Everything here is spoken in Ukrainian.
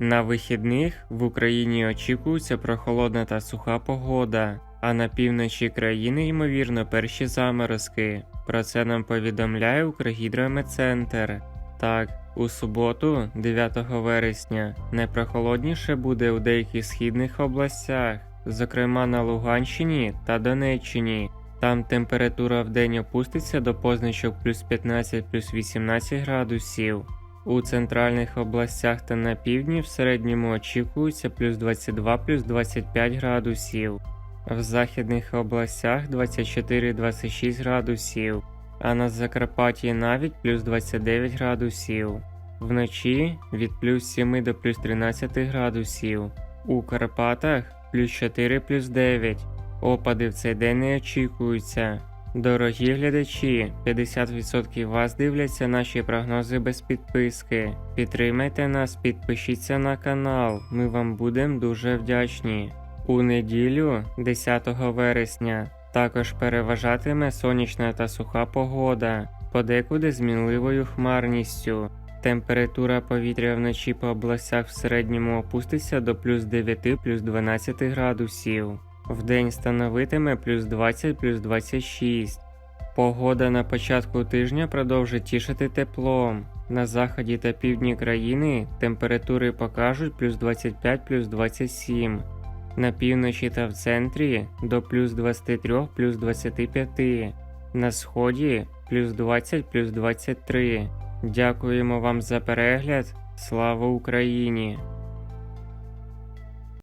На вихідних в Україні очікується прохолодна та суха погода, а на півночі країни, ймовірно, перші заморозки. Про це нам повідомляє Укргідрометцентр. Так, у суботу, 9 вересня, найпрохолодніше буде у деяких східних областях, зокрема на Луганщині та Донеччині. Там температура в день опуститься до позначок плюс 15 плюс 18 градусів. У центральних областях та на півдні в середньому очікується плюс 22 плюс 25 градусів. В західних областях 24-26 градусів, а на Закарпатті навіть плюс 29 градусів. Вночі від плюс 7 до плюс 13 градусів. У Карпатах плюс 4 плюс 9. Опади в цей день не очікуються. Дорогі глядачі, 50% вас дивляться наші прогнози без підписки. Підтримайте нас, підпишіться на канал, ми вам будемо дуже вдячні. У неділю, 10 вересня, також переважатиме сонячна та суха погода, подекуди з мінливою хмарністю. Температура повітря вночі по областях в середньому опуститься до плюс 9 плюс 12 градусів. Вдень становитиме плюс 20 плюс 26. Погода на початку тижня продовжить тішити теплом. На заході та півдні країни температури покажуть плюс 25 плюс 27. На півночі та в центрі до плюс 23 плюс 25. На сході плюс 20 плюс 23. Дякуємо вам за перегляд. Слава Україні!